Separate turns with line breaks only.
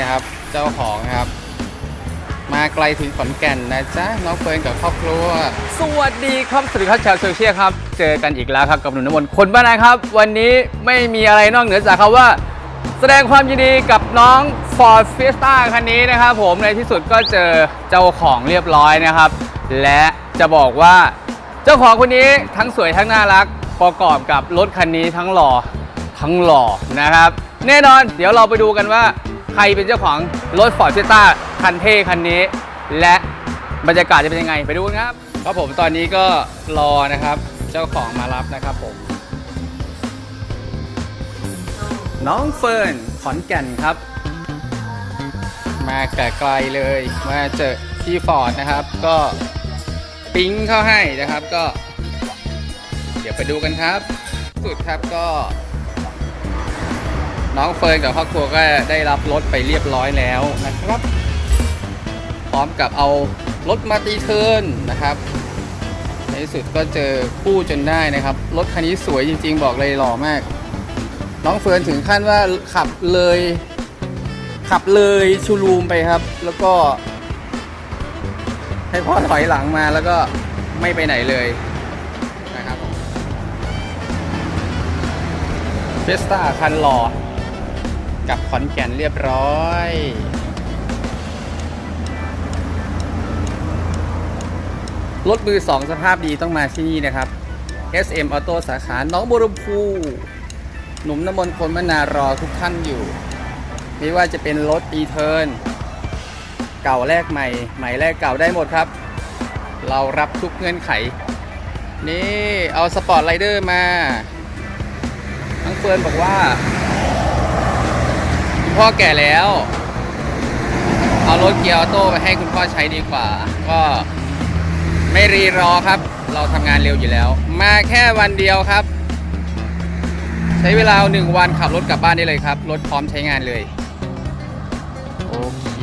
นะครับ เจ้าของนะครับ มาไกลถึงขอนแก่นนะจ๊ะน้องเฟิร์นกับครอบครัว
สวัสดีครับสวัสดีครับชาวโซเชียลครับ เจอกันอีกแล้วครับกับหนุ่มน้ำมนต์คนบ้านนาครับ วันนี้ไม่มีอะไรนอกเหนือจากคำว่า แสดงความยินดีกับน้อง Ford Fiesta คันนี้นะครับผมในที่สุดก็เจอเจ้าของเรียบร้อยนะครับ และจะบอกว่าเจ้าของคนนี้ทั้งสวยทั้งน่ารักประกอบกับรถคันนี้ทั้งหล่อทั้งหล่อนะครับ แน่นอนเดี๋ยวเราไปดูกันว่า ใครเป็นเจ้าของรถ Ford Fiesta คันเท่คันนี้ และบรรยากาศจะเป็นยังไงไปดูกันครับ
ครับผมตอนนี้ก็รอนะครับ เจ้าของมารับนะครับผม
น้องเฟิร์นขอนแก่นครับ
มาไกลเลยมาเจอที่ฟอร์ดนะครับ ก็ปิ๊งเข้าให้นะครับก็ เดี๋ยวไปดูกันครับ สุดครับก็ น้องเฟิร์นกับครอบครัวก็ได้รับรถไปเรียบร้อยแล้วนะครับ พร้อมกับเอารถมาตีเทิร์นนะครับ ในที่สุดก็เจอคู่จนได้นะครับ รถคันนี้สวยจริง ๆ บอกเลยหล่อมาก น้องเฟิร์นถึงขั้นว่าขับเลย ขับเลยชูรูมไปครับ แล้วก็ ให้พ่อถอยหลังมาแล้วก็ไม่ไปไหนเลยนะครับเฟสตาคันหล่อ กับขอนแก่นเรียบร้อยรถมือสองสภาพดีต้องมาที่นี่นะครับ SM Auto สาขาหน้องบัวลำพู หนุ่มน้ำมนต์คนมานารอทุกท่านอยู่ ไม่ว่าจะเป็นรถอีเทิร์นเก่าแลกใหม่ ใหม่แลกเก่าได้หมดครับ เรารับทุกเงื่อนไข นี่เอาสปอร์ตไรเดอร์มาน้งเฟิร์นบอกว่า พ่อแก่แล้ว เอารถเกียร์ออโต้ไปให้คุณพ่อใช้ดีกว่า ก็ไม่รีรอครับ เราทำงานเร็วอยู่แล้ว มาแค่วันเดียวครับ ใช้เวลาหนึ่งวันขับรถกลับบ้านได้เลยครับ รถพร้อมใช้งานเลย โอเค